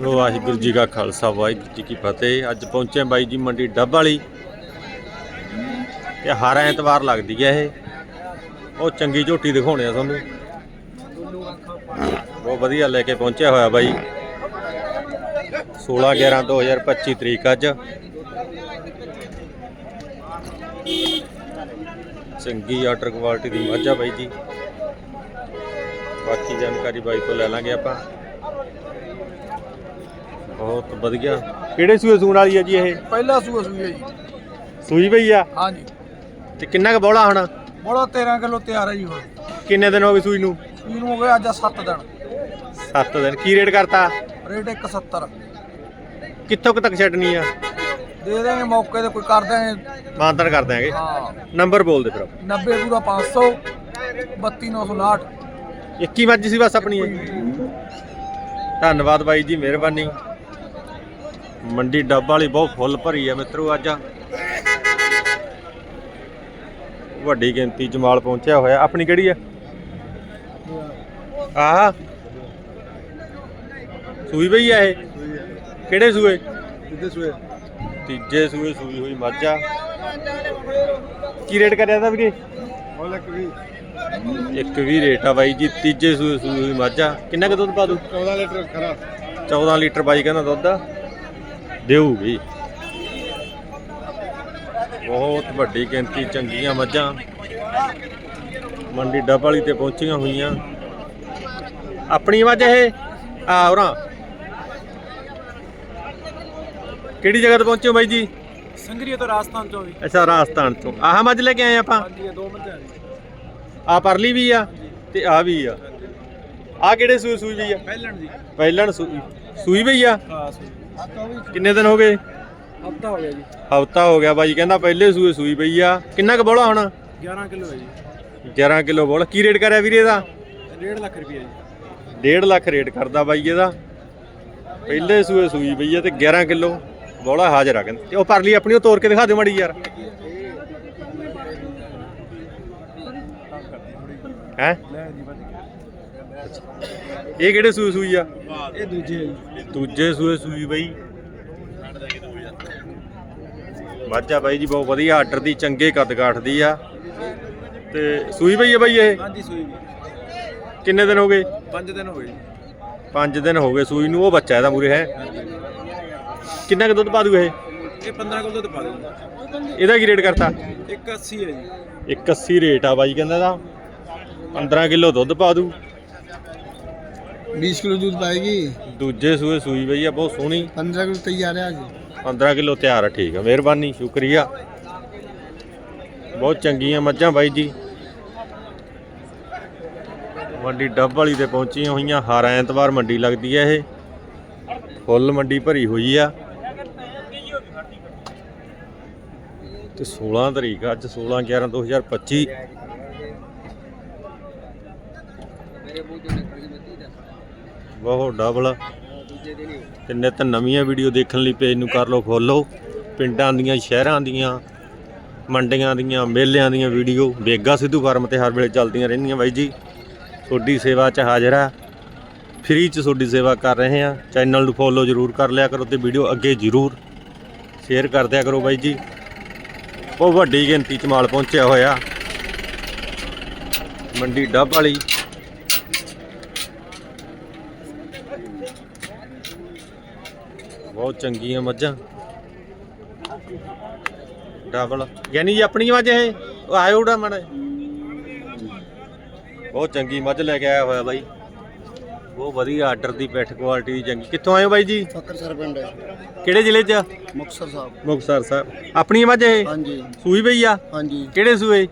ਵਾਹਿਗੁਰੂ ਜੀ ਕਾ ਖਾਲਸਾ ਵਾਹਿਗੁਰੂ ਜੀ ਕੀ ਫਤਿਹ। ਅੱਜ ਪਹੁੰਚੇ ਬਾਈ ਜੀ ਮੰਡੀ ਡੱਬ ਵਾਲੀ। ਇਹ ਹਰ ਐਤਵਾਰ ਲੱਗਦੀ ਹੈ ਇਹ। ਉਹ ਚੰਗੀ ਝੋਟੀ ਦਿਖਾਉਣੇ ਆ ਤੁਹਾਨੂੰ। ਬਹੁਤ ਵਧੀਆ ਲੈ ਕੇ ਪਹੁੰਚਿਆ ਹੋਇਆ ਬਾਈ। 16 11 2025 ਤਰੀਕ ਅੱਜ। ਚੰਗੀ ਆਰਡਰ ਕੁਆਲਿਟੀ ਦੀ ਮੱਝ ਆ ਬਾਈ ਜੀ। ਬਾਕੀ ਜਾਣਕਾਰੀ ਬਾਈ ਤੋਂ ਲੈ ਲਾਂਗੇ ਆਪਾਂ। ਬਹੁਤ ਵਧੀਆ। ਕਿਹੜੇ ਸੂਏ ਸੂਣ ਵਾਲੀ ਆ ਜੀ ਇਹ? ਪਹਿਲਾ ਸੂਆ ਸੂਈ ਹੈ ਜੀ। ਸੂਈ ਪਈ ਆ? ਹਾਂਜੀ। ਤੇ ਕਿੰਨਾ ਕੁ ਬੋਲਾ ਹੁਣ? ਬੜਾ 13 ਕਿਲੋ ਤਿਆਰ ਹੈ ਜੀ ਹੁਣ। ਕਿੰਨੇ ਦਿਨ ਹੋ ਗਏ ਸੂਈ ਨੂੰ? ਸੂਈ ਨੂੰ ਹੋ ਗਿਆ ਅੱਜ 7 ਦਿਨ। 7 ਦਿਨ। ਕੀ ਰੇਟ ਕਰਤਾ? ਰੇਟ 170 ਕਿੱਥੋਂ ਕੁ ਤੱਕ ਛੱਡਣੀ ਆ? ਦੇ ਦੇਂਗੇ ਮੌਕੇ ਤੇ ਕੋਈ ਕਰ ਦੇਂਗੇ ਮਾਨਤਨ ਕਰ ਦਿਆਂਗੇ। ਹਾਂ। ਨੰਬਰ ਬੋਲ ਦੇ ਫਿਰ 90 ਪੂਰਾ 500 32959 ਇੱਕੀ ਮੱਝ ਸੀ ਬਸ ਆਪਣੀ। ਇਹ ਧੰਨਵਾਦ ਬਾਈ ਜੀ ਮਿਹਰਬਾਨੀ। ਮੰਡੀ ਡੱਬ ਵਾਲੀ ਬਹੁਤ ਫੁੱਲ ਭਰੀ ਆ ਮਿੱਤਰੋ ਅੱਜ। ਵੱਡੀ ਗਿਣਤੀ ਚ ਮਾਲ ਪਹੁੰਚਿਆ ਹੋਇਆ। ਆਪਣੀ ਕਿਹੜੀ ਆ? ਆਹ। ਸੂਈ ਪਈ ਆ ਇਹ? ਕਿਹੜੇ ਸੂਏ? ਕਿੱਦੇ ਸੂਏ। ਤੀਜੇ ਸੂਏ ਸੂਈ ਹੋਈ ਮੱਝ। ਆ ਕੀ ਰੇਟ ਕਰਿਆ ਦਾ ਵੀਰੇ? ਇੱਕ ਵੀ। ਇੱਕ ਵੀ ਰੇਟ ਆ ਬਾਈ ਜੀ ਤੀਜੇ ਸੂਏ ਸੂਈ ਹੋਈ ਮੱਝ। ਆ ਕਿੰਨਾ ਕੁ ਦੁੱਧ ਪਾ ਦੂ 14 ਲੀਟਰ ਖਰਾ। 14 ਲੀਟਰ ਬਾਈ ਕਹਿੰਦਾ ਦੁੱਧ ਦੇਊਗੀ। ਬਹੁਤ ਵੱਡੀ ਗਿਣਤੀ ਚੰਗੀਆਂ ਮੱਝਾਂ। ਮੰਡੀ ਡੱਬ ਵਾਲੀ ਤੇ ਪਹੁੰਚੀਆਂ ਹੋਈਆਂ। ਆਪਣੀ ਮੱਝ ਇਹ? ਆ ਹੋਰਾਂ। ਕਿਹੜੀ ਜਗ੍ਹਾ ਤੇ ਪਹੁੰਚੇ ਹੋ ਬਾਈ ਜੀ? ਸੰਗਰੀਆ ਤੋਂ ਰਾਜਸਥਾਨ ਚੋਂ ਵੀ ਅੱਛਾ ਰਾਜਸਥਾਨ ਤੋਂ ਆਹ ਮੱਝ ਲੈ ਕੇ ਆਏ ਆਪਾਂ? ਹਾਂਜੀ ਇਹ ਦੋ ਮੱਝਾਂ ਨੇ ਆ ਪਰਲੀ ਵੀ ਆ ਤੇ ਆ ਵੀ ਆ। ਆ ਕਿਹੜੇ ਸੂਈ ਸੂਈ ਵੀ ਆ? ਪਹਿਲਣ ਜੀ। ਪਹਿਲਣ ਸੂਈ। ਸੂਈ ਵੀ ਆ? ਹਾਂ ਸੂਈ। ਕਿੰਨੇ ਦਿਨ ਹੋ ਗਏ? ਹਫਤਾ ਹੋ ਗਿਆ ਜੀ। ਹਫਤਾ ਹੋ ਗਿਆ ਬਾਈ ਕਹਿੰਦਾ ਪਹਿਲੇ ਸੂਏ ਸੂਈ ਪਈ ਆ। ਕਿੰਨਾ ਕੁ ਬੋਲਾ ਹੁਣ? 11 ਕਿਲੋ ਹੈ ਜੀ। 11 ਕਿਲੋ ਬੋਲਾ। ਕੀ ਰੇਟ ਕਰਿਆ ਵੀਰੇ ਇਹਦਾ? 1.5 ਲੱਖ ਰੁਪਏ ਜੀ। 1.5 ਲੱਖ ਰੇਟ ਕਰਦਾ ਬਾਈ ਇਹਦਾ। ਪਹਿਲੇ ਸੂਏ ਸੂਈ ਪਈ ਆ ਤੇ 11 ਕਿਲੋ ਬੋਲਾ ਹਾਜ਼ਰ ਆ ਕਹਿੰਦੇ। ਉਹ ਪਰਲੀ ਆਪਣੀ ਉਹ ਤੋੜ ਕੇ ਦਿਖਾ ਦਿਓ ਮਾੜੀ ਯਾਰ। ਹੈ? ਲੈ ਜੀ ਵਧੀਆ ਇਹ ਕਿਹੜੇ ਸੂਏ ਸੂਈ ਆ? ਇਹ ਦੂਜੇ ਜੀ। ਦੂਜੇ ਸੂਏ ਸੂਈ ਬਈ। ਮੱਝਾ ਬਾਈ ਜੀ ਬਹੁਤ ਵਧੀਆ ਆਰਡਰ ਦੀ ਚੰਗੇ ਕੱਦ ਕਾਠ ਦੀ ਆ। ਤੇ ਸੂਈ ਬਈ ਆ ਬਾਈ ਇਹ? ਹਾਂਜੀ ਸੂਈ ਵੀ ਕਿੰਨੇ ਦਿਨ ਹੋ ਗਏ? 5 ਦਿਨ ਹੋ ਗਏ ਜੀ। 5 ਦਿਨ ਹੋ ਗਏ ਸੂਈ ਨੂੰ ਉਹ ਬੱਚਾ ਇਹਦਾ ਮੂਰੇ ਹੈ। ਕਿੰਨਾ ਕੁ ਦੁੱਧ ਪਾ ਦੂ ਇਹ? ਇਹ 15 ਕਿਲੋ ਤੇ ਪਾ ਦਿਓ ਇਹਦਾ ਕੀ ਰੇਟ ਕਰਤਾ? 180 ਹੈ ਜੀ। 180 ਰੇਟ ਆ ਬਾਈ ਕਹਿੰਦਾ ਦਾ 15 ਕਿਲੋ ਦੁੱਧ ਪਾ ਦੂ। 20 किलो दूध पाएगी ਦੂਜੇ ਸੂਏ ਸੂਈ ਬਈ ਆ ਬਹੁਤ ਸੋਹਣੀ 15 किलो तैयार है आज 15 ਕਿਲੋ ਤਿਆਰ ਆ ਠੀਕ ਆ ਮਿਹਰਬਾਨੀ ਸ਼ੁਕਰੀਆ ਬਹੁਤ ਚੰਗੀਆਂ ਮੱਝਾਂ ਬਾਈ ਜੀ ਮੰਡੀ ਡੱਬ ਵਾਲੀ ਤੇ ਪਹੁੰਚੀਆਂ ਹੋਈਆਂ ਹਰ ਐਤਵਾਰ ਮੰਡੀ ਲੱਗਦੀ ਹੈ ਇਹ ਫੁੱਲ ਮੰਡੀ ਭਰੀ ਹੋਈ ਆ ਤੇ 16 ਤਰੀਕ ਆ, ਅੱਜ 16 11 2025 ਬਹੁਤ ਡਬਲ। ਤੇ ਨਿਤ ਨਵੀਆਂ ਵੀਡੀਓ ਦੇਖਣ ਲਈ ਪੇਜ ਨੂੰ ਕਰ ਲਓ ਫੋਲੋ ਪਿੰਡਾਂ ਦੀਆਂ, ਸ਼ਹਿਰਾਂ ਦੀਆਂ, ਮੰਡੀਆਂ ਦੀਆਂ, ਮੇਲਿਆਂ ਦੀਆਂ ਵੀਡੀਓ ਬੇਗਾ ਸਿੱਧੂ ਫਾਰਮ ਤੇ ਹਰ ਵੇਲੇ ਚੱਲਦੀਆਂ ਰਹਿੰਦੀਆਂ ਬਾਈ ਜੀ। ਤੁਹਾਡੀ ਸੇਵਾ 'ਚ ਹਾਜ਼ਰ ਆ। ਫ੍ਰੀ 'ਚ ਤੁਹਾਡੀ ਸੇਵਾ ਕਰ ਰਹੇ ਆ। ਚੈਨਲ ਨੂੰ ਫੋਲੋ ਜ਼ਰੂਰ ਕਰ ਲਿਆ ਕਰੋ ਤੇ ਵੀਡੀਓ ਅੱਗੇ ਜ਼ਰੂਰ ਸ਼ੇਅਰ ਕਰ ਦਿਆ ਕਰੋ ਬਾਈ ਜੀ। ਉਹ ਵੱਡੀ ਗਿਣਤੀ 'ਚ ਮਾਲ ਪਹੁੰਚਿਆ ਹੋਇਆ। ਮੰਡੀ ਡੱਬ ਵਾਲੀ। ਬਹੁਤ ਚੰਗੀਆਂ ਮੱਝਾਂ। ਡਬਲ ਯਾਨੀ ਜੀ ਆਪਣੀ ਮੱਝ ਇਹ? ਉਹ ਆਇਓ ਉਡਾ ਮੜਾ ਬਹੁਤ ਚੰਗੀ ਮੱਝ ਲੈ ਕੇ ਆਇਆ ਹੋਇਆ ਬਾਈ। ਬਹੁਤ ਵਧੀਆ ਆਰਡਰ ਦੀ ਪੈਠ ਕੁਆਲਿਟੀ ਦੀ ਚੰਗੀ। ਕਿੱਥੋਂ ਆਏ ਹੋ ਬਾਈ ਜੀ? ਫਕਰ ਸਰ ਪਿੰਡ ਕਿਹੜੇ ਜ਼ਿਲ੍ਹੇ 'ਚ? ਮੁਕਤਸਰ ਸਾਹਿਬ। ਮੁਕਤਸਰ ਸਾਹਿਬ। ਆਪਣੀ ਮੱਝ ਇਹ? ਹਾਂਜੀ। ਸੂਈ ਪਈ ਆ? ਹਾਂਜੀ। ਕਿਹੜੇ ਸੂਏ?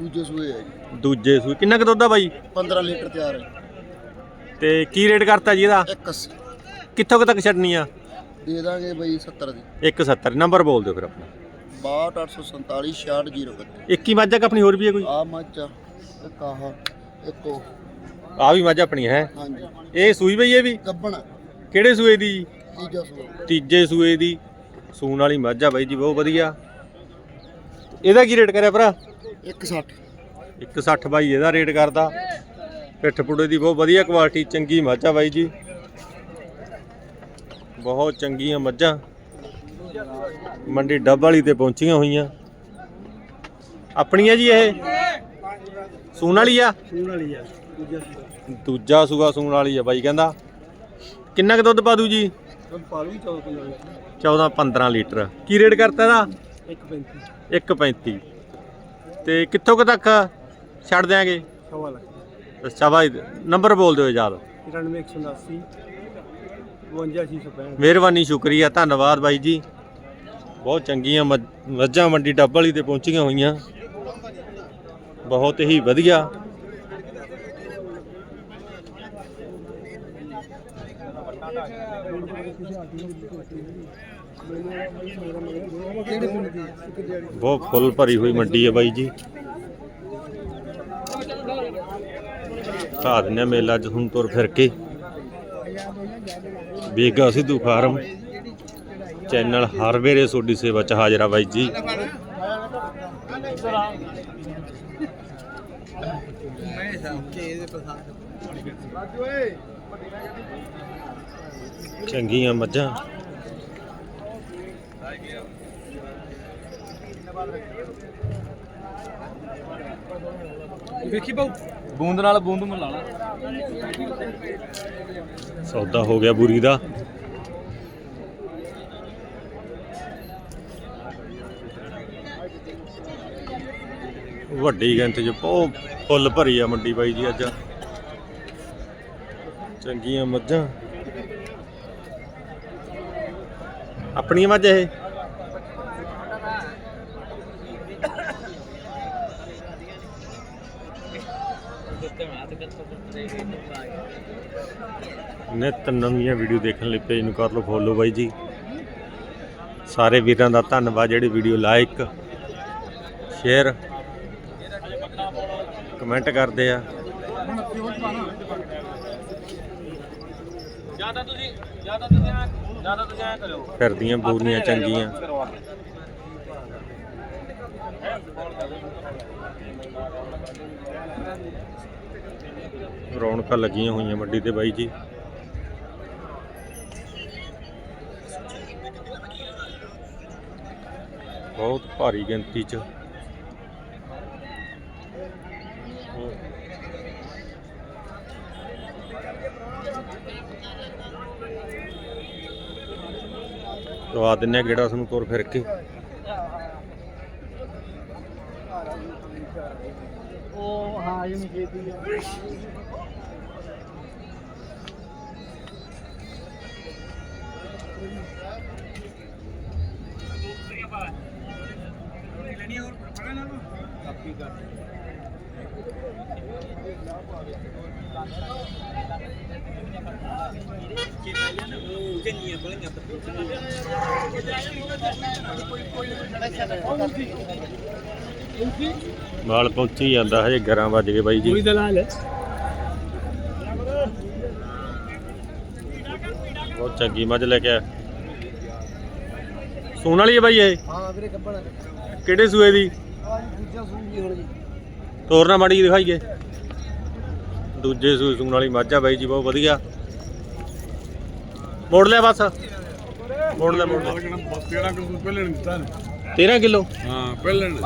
ਦੂਜੇ ਸੂਏ ਹੈ ਜੀ। ਦੂਜੇ ਸੂਏ। ਕਿੰਨਾ ਕੁ ਦੁੱਧ ਆ ਬਾਈ? 15 ਲੀਟਰ ਤਿਆਰ ਹੈ। ਤੇ ਕੀ ਰੇਟ ਕਰਤਾ ਜੀ ਇਹਦਾ? 180 ਕਿੱਥੋਂ ਕੁ ਤੱਕ ਛੱਡਣੀ ਆ? ਦੇ ਦਾਂਗੇ ਬਈ 70 ਦੀ। 170 ਨੰਬਰ ਬੋਲ ਦਿਓ ਫਿਰ ਆਪਣਾ। 62847 66031 ਇੱਕ ਹੀ ਮੱਝ ਆ ਕਿ ਆਪਣੀ ਹੋਰ ਵੀ ਹੈ ਕੋਈ? ਆ ਮੱਚ ਇੱਕ ਆਹ ਇੱਕ ਉਹ। ਆ ਵੀ ਮੱਝ ਆਪਣੀ ਹੈ। ਹਾਂਜੀ। ਇਹ ਸੂਈ ਪਈ ਇਹ ਵੀ? ਗੱਬਣ ਕਿਹੜੇ ਸੂਏ ਦੀ? ਜੀ? ਤੀਜਾ ਸੂਆ। ਤੀਜੇ ਸੂਏ ਦੀ। ਸੂਣ ਵਾਲੀ ਮੱਝ ਆ ਬਾਈ ਜੀ ਬਹੁਤ ਵਧੀਆ। ਇਹਦਾ ਕੀ ਰੇਟ ਕਰਿਆ ਭਰਾ? 160 160 ਬਾਈ ਇਹਦਾ ਰੇਟ ਕਰਦਾ। ਪਿੱਠ ਪੁੜੇ ਦੀ ਬਹੁਤ ਵਧੀਆ ਕੁਆਲਿਟੀ ਚੰਗੀ ਮੱਝ ਆ ਬਾਈ ਜੀ। ਬਹੁਤ ਚੰਗੀਆਂ ਮੱਝਾਂ। ਮੰਡੀ ਡੱਬ ਵਾਲੀ ਤੇ ਪਹੁੰਚੀਆਂ ਹੋਈਆਂ। ਆਪਣੀਆਂ ਜੀ ਇਹ? ਸੂਣ ਵਾਲੀ ਆ? ਸੂਣ ਵਾਲੀ ਆ। ਦੂਜਾ ਸੂਆ ਸੂਣ ਵਾਲੀ ਆ ਬਾਈ ਕਹਿੰਦਾ। ਕਿੰਨਾ ਕੁ ਦੁੱਧ ਪਾ ਦੂ ਜੀ 14 ਕਿਲੋ 14 15 ਲੀਟਰ। ਕੀ ਰੇਟ ਕਰਤਾ ਇਹਦਾ? 1.35 1.35 ਤੇ ਕਿੱਥੋਂ ਕੁ ਤੱਕ ਛੱਡ ਦਿਆਂਗੇ? ਸਵਾ ਲੱਖ। ਬਾਈ ਨੰਬਰ ਬੋਲ ਦਿਓ ਯਾਦ। 91 180 52665 ਮਿਹਰਬਾਨੀ, ਸ਼ੁਕਰੀਆ, ਧੰਨਵਾਦ ਬਾਈ ਜੀ। ਬਹੁਤ ਚੰਗੀਆਂ ਮੱਝਾਂ ਮੰਡੀ ਡੱਬ ਵਾਲੀ ਤੇ ਪਹੁੰਚੀਆਂ ਹੋਈਆਂ। ਬਹੁਤ ਹੀ ਵਧੀਆ। ਬਹੁਤ ਫੁੱਲ ਭਰੀ ਹੋਈ ਮੰਡੀ ਹੈ ਬਾਈ ਜੀ। ਘਾ ਦਿੰਨੇ ਮੇਲਾ ਚ ਤੁਰ ਫਿਰ ਕੇ। ਬੇਗਾ ਸਿੱਧੂ ਫਾਰਮ। ਚੈਨਲ ਹਰ ਵੇਰੇ ਤੁਹਾਡੀ ਸੇਵਾ ਚ ਹਾਜ਼ਰ ਆ ਬਾਈ ਜੀ। ਚੰਗੀਆਂ ਮੱਝਾਂ। ਵੇਖੀ ਪਾਉ ਬੂੰਦ ਨਾਲ ਬੂੰਦ ਮਿਲਾ ਲਾ। ਸੌਦਾ ਹੋ ਗਿਆ ਬੁਰੀ ਦਾ। ਵੱਡੀ ਗਿਣਤੀ ਚ ਬਹੁਤ ਫੁੱਲ ਭਰੀ ਆ ਮੰਡੀ ਬਾਈ ਜੀ ਅੱਜ। ਚੰਗੀਆਂ ਮੱਝਾਂ। ਆਪਣੀਆਂ ਮੱਝ ਇਹ? ਨਿਤ ਨਵੀਆਂ ਵੀਡੀਓ ਦੇਖਣ ਲਈ ਪੇਜ ਨੂੰ ਕਰ ਲਓ ਫੋਲੋ ਬਾਈ ਜੀ। ਸਾਰੇ ਵੀਰਾਂ ਦਾ ਧੰਨਵਾਦ ਜਿਹੜੇ ਵੀਡੀਓ ਲਾਈਕ ਸ਼ੇਅਰ ਕਮੈਂਟ ਕਰਦੇ ਆ। ਜ਼ਿਆਦਾ ਤੁਸੀਂ ਜ਼ਿਆਦਾ ਤੁਸੀਂ ਜ਼ਿਆਦਾ ਤੁਸੀਂ ਐ ਕਰਿਓ। ਫਿਰਦੀਆਂ ਬੂਰੀਆਂ ਚੰਗੀਆਂ। ਰੌਣਕਾਂ ਲੱਗੀਆਂ ਹੋਈਆਂ ਮੰਡੀ ਤੇ ਬਾਈ ਜੀ। ਬਹੁਤ ਭਾਰੀ ਗਿਣਤੀ ਚ। ਦਵਾ ਦਿੰਨੇ ਆ ਗੇੜਾ ਤੁਹਾਨੂੰ ਤੁਰ ਫਿਰ ਕੇ। ਉਹ ਹਾਂ ਇਹ ਨਹੀਂ ਖੇਤੀ ਆ ਮਾਲ ਪਹੁੰਚੀ ਜਾਂਦਾ ਹਜੇ 11 ਵੱਜ ਗਏ ਬਾਈ ਜੀ। ਦਲਾਲ ਹੈ ਬਹੁਤ ਚੰਗੀ ਮੱਝ ਲੈ ਕੇ ਆਇਆ ਸੂਣ ਵਾਲੀ ਹੈ ਬਾਈ ਇਹ? ਹਾਂ ਵੀਰੇ ਕੱਪੜਾ ਕਿਹੜੇ ਸੂਏ ਦੀ? ਦੂਜਾ ਸੂਣ ਜੀ ਹੁਣ ਜੀ। ਤੋਰਨਾ ਮਾੜੀ ਦਿਖਾਈਏ। ਦੂਜੇ ਸੂਏ ਸੂਣ ਵਾਲੀ ਮੱਝ ਆ ਬਾਈ ਜੀ ਬਹੁਤ ਵਧੀਆ। ਮੋੜ ਲਿਆ ਬਸ। ਮੋੜ ਲੈ ਮੋੜ ਲੈ 13 ਕਿਲੋ ਪਹਿਲੇ ਨੇ ਦਿੱਤਾ 13 ਕਿਲੋ? ਹਾਂ ਪਹਿਲੇ ਨੇ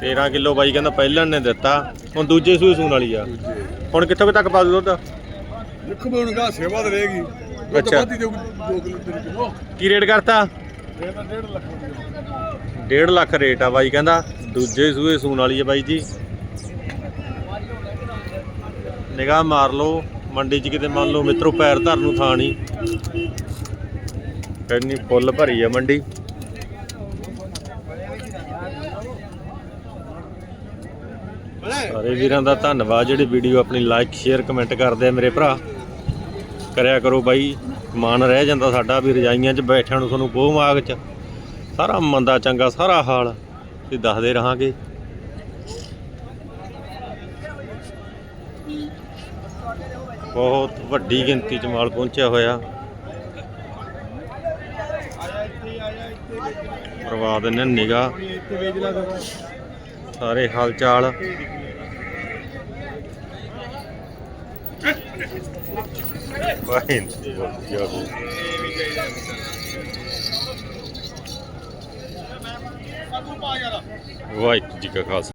13 ਕਿਲੋ ਬਾਈ ਕਹਿੰਦਾ ਪਹਿਲਾਂ ਨੇ ਦਿੱਤਾ। ਹੁਣ ਦੂਜੇ ਸੂਏ ਸੂਣ ਵਾਲੀ ਆ। ਹੁਣ ਕਿੱਥੋਂ ਕੁ ਤੱਕ ਪਾ ਦੂ ਦੁੱਧ? ਇੱਕ ਬੋਨਗਾ ਸੇਵਾ ਤੇ ਰਹੇਗੀ ਦੁੱਧ ਅੱਛਾ। ਵੱਧ ਹੀ ਦੇਊਗੀ 2 ਕਿਲੋ 3 ਕਿਲੋ। ਕੀ ਰੇਟ ਕਰਤਾ? 1.5 ਲੱਖ ਰੁਪਏ 1.5 ਲੱਖ ਰੇਟ ਆ ਬਾਈ ਕਹਿੰਦਾ। ਦੂਜੇ ਸੂਏ ਸੂਣ ਵਾਲੀ ਆ ਬਾਈ ਜੀ। ਨਿਗਾਹ ਮਾਰ ਲਓ। ਮੰਡੀ 'ਚ ਕਿਤੇ ਮੰਨ ਲਓ ਮਿੱਤਰੋ ਪੈਰ ਧਰਨ ਨੂੰ ਥਾਂ ਨਹੀਂ। ਇੰਨੀ ਫੁੱਲ ਭਰੀ ਆ ਮੰਡੀ। ਸਾਰੇ ਵੀਰਾਂ ਦਾ ਧੰਨਵਾਦ। ਜਿਹੜੇ ਵੀਡੀਓ ਆਪਣੀ ਲਾਈਕ ਸ਼ੇਅਰ ਕਮੈਂਟ ਕਰਦੇ ਆ ਮੇਰੇ ਭਰਾ। ਕਰਿਆ ਕਰੋ ਬਾਈ ਮਨ ਰਹਿ ਜਾਂਦਾ ਸਾਡਾ ਵੀ ਰਜਾਈਆਂ 'ਚ ਬੈਠਿਆਂ ਨੂੰ ਤੁਹਾਨੂੰ ਬੋਹ ਮਾਗ 'ਚ। ਸਾਰਾ ਮੰਦਾ ਚੰਗਾ, ਸਾਰਾ ਹਾਲ ਤੇ ਦੱਸਦੇ ਰਹਾਂਗੇ। ਬਹੁਤ ਵੱਡੀ ਗਿਣਤੀ 'ਚ ਮਾਲ ਪਹੁੰਚਿਆ ਹੋਇਆ। ਕਰਵਾ ਦਿੰਦੇ ਨਿਗਾ ਸਾਰੇ ਹਾਲ ਚਾਲ। ਵਾਹਿਗੁਰੂ ਜੀ ਕਾ ਖਾਲਸਾ ਵਾਹਿਗੁਰੂ ਜੀ ਕਾ ਖਾਲਸਾ